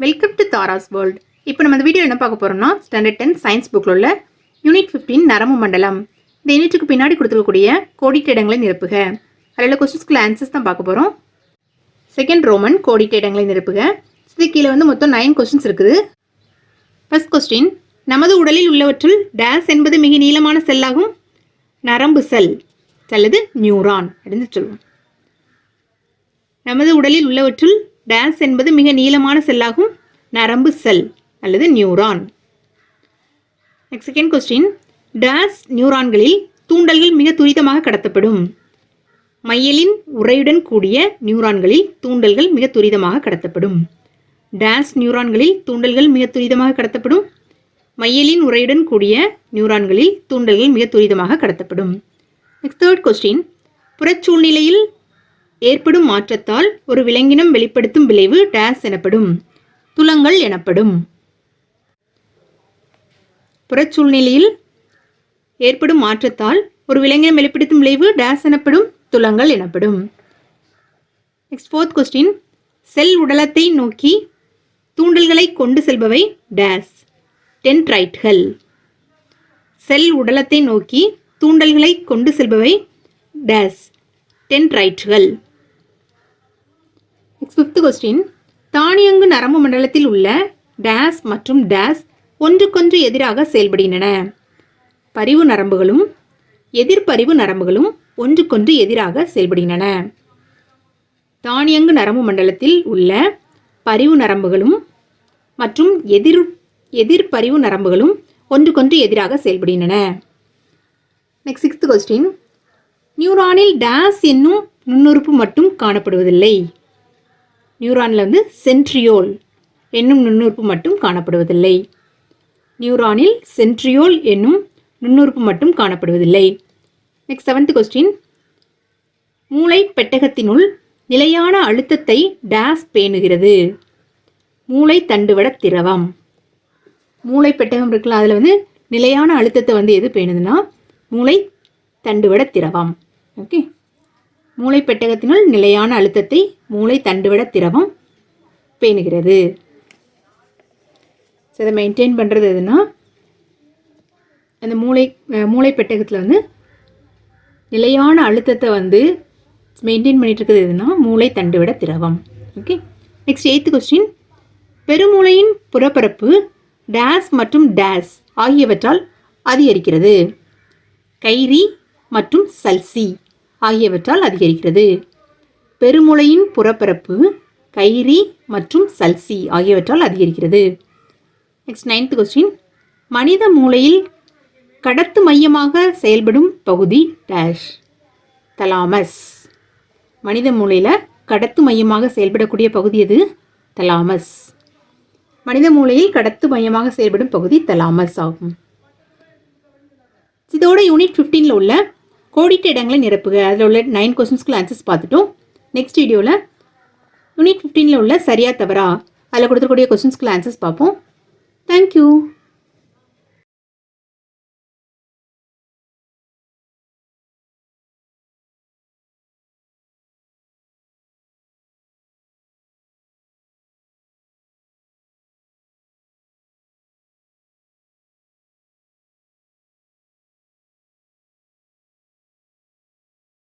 Welcome to Tara's world இப்போ நம்ம இந்த வீடியோ என்ன பார்க்க போகிறோம்னா ஸ்டாண்டர்ட் டென் சயின்ஸ் புக்கில் உள்ள யூனிட் ஃபிஃப்டீன் நரம்பு மண்டலம். இந்த யூனிட்டுக்கு பின்னாடி கொடுத்துருக்கக்கூடிய கோடிட்ட இடங்களை நிரப்புக. அதில் கொஸ்டின்ஸ்க்குள்ள ஆன்சர்ஸ் தான் பார்க்க போகிறோம் செகண்ட் ரோமன் கோடிட்ட இடங்களை நிரப்புக. இது கீழே வந்து மொத்தம் நைன் கொஸ்டின்ஸ் இருக்குது. ஃபஸ்ட் கொஸ்டின் நமது உடலில் உள்ளவற்றுள் டேஸ் என்பது மிக நீளமான செல்லாகும். நரம்பு செல் அல்லது நியூரான் அப்படின்னு சொல்லுவோம். நமது உடலில் உள்ளவற்றுள் டேஸ் என்பது மிக நீளமான செல்லாகும் நரம்பு செல் அல்லது neuron next second question dash நியூரான்களில் தூண்டல்கள் மிக துரிதமாக கடத்தப்படும். மையலின் உரையுடன் கூடிய நியூரான்களில் தூண்டல்கள் மிக துரிதமாக கடத்தப்படும். டேஸ் நியூரான்களில் தூண்டல்கள் மிக துரிதமாக கடத்தப்படும். மையலின் உரையுடன் கூடிய நியூரான்களில் தூண்டல்கள் மிக துரிதமாக கடத்தப்படும். நெக்ஸ்ட் தேர்ட் கொஸ்டின் புறச்சூழ்நிலையில் ஏற்படும் மாற்றத்தால் ஒரு விலங்கினம் வெளிப்படுத்தும் விளைவு டேஸ் எனப்படும். துலங்கள் எனப்படும். புறச்சூழ்நிலையில் ஏற்படும் மாற்றத்தால் ஒரு விலங்கினம் வெளிப்படுத்தும் விளைவு டேஸ் எனப்படும். துலங்கள் எனப்படும். நெக்ஸ்ட் ஃபோர்த் கொஸ்டின் செல் உடலத்தை நோக்கி தூண்டல்களை கொண்டு செல்பவை டேஸ். டென்ட்ரைட்கள் செல் உடலத்தை நோக்கி தூண்டல்களை கொண்டு செல்பவை டேஸ். டென்ட்ரைட்கள் ஃபிஃப்த் கொஸ்டின் தானியங்கு நரம்பு மண்டலத்தில் உள்ள டேஸ் மற்றும் டேஸ் ஒன்றுக்கொன்று எதிராக செயல்படுகின்றன. பரிவு நரம்புகளும் எதிர்பரிவு நரம்புகளும் ஒன்றுக்கொன்று எதிராக செயல்படுகின்றன. தானியங்கு நரம்பு மண்டலத்தில் உள்ள பரிவு நரம்புகளும் மற்றும் எதிர் எதிர்பரிவு நரம்புகளும் ஒன்றுக்கொன்று எதிராக செயல்படுகின்றன. நெக்ஸ்ட் சிக்ஸ்த் கொஸ்டின் நியூரானில் டேஸ் என்னும் நுண்ணுறுப்பு மட்டும் காணப்படுவதில்லை. நியூரானில் வந்து சென்ட்ரியோல் என்னும் நுண்ணுறுப்பு மட்டும் காணப்படுவதில்லை. நியூரானில் சென்ட்ரியோல் என்னும் நுண்ணுறுப்பு மட்டும் காணப்படுவதில்லை. நெக்ஸ்ட் செவன்த் கொஸ்டின் மூளை பெட்டகத்தினுள் நிலையான அழுத்தத்தை டேஸ் பேணுகிறது. மூளை தண்டுவட திரவம். மூளை பெட்டகம் இருக்குல்ல அதில் வந்து நிலையான அழுத்தத்தை வந்து எது பேணுதுன்னா மூளை தண்டுவட திரவம். ஓகே மூளை பெட்டகத்தினுள் நிலையான அழுத்தத்தை மூளை தண்டுவிட திரவம் பேணுகிறது. ஸோ அதை மெயின்டைன் பண்ணுறது எதுனா அந்த மூளை மூளை பெட்டகத்தில் வந்து நிலையான அழுத்தத்தை வந்து மெயின்டைன் பண்ணிகிட்டு இருக்கிறது எதுனா மூளை தண்டுவிட திரவம். ஓகே நெக்ஸ்ட் எய்த்து கொஸ்டின் பெருமூளையின் புறப்பரப்பு டேஸ் மற்றும் டேஸ் ஆகியவற்றால் அதிகரிக்கிறது. கைரி மற்றும் சல்சி. ஆகியவற்றால் அதிகரிக்கிறது. பெருமுளையின் புறப்பரப்பு கைரி மற்றும் சல்சி ஆகியவற்றால் அதிகரிக்கிறது. நெக்ஸ்ட் நைன்த் கொஸ்டின் மனித மூளையில் கடத்து மையமாக செயல்படும் பகுதி டேஷ் தலாமஸ் மனித மூளையில் கடத்து மையமாக செயல்படக்கூடிய பகுதி எது? தலாமஸ் மனித மூளையில் கடத்து மையமாக செயல்படும் பகுதி தலாமஸ் ஆகும். இதோட யூனிட் ஃபிஃப்டீனில் உள்ள கோடிட்ட இடங்களை நிரப்புக. அதில் உள்ள நைன் கொஸ்டின்ஸ்க்கு ஆன்சர்ஸ் பார்த்துட்டோம். நெக்ஸ்ட் வீடியோவில் யூனிட் ஃபிஃப்டீனில் உள்ள சரியா தவறா? அதில் கொடுத்துருக்கூடிய கொஸ்டின்ஸ்க்கு ஆன்சர்ஸ் பார்ப்போம். தேங்க்யூ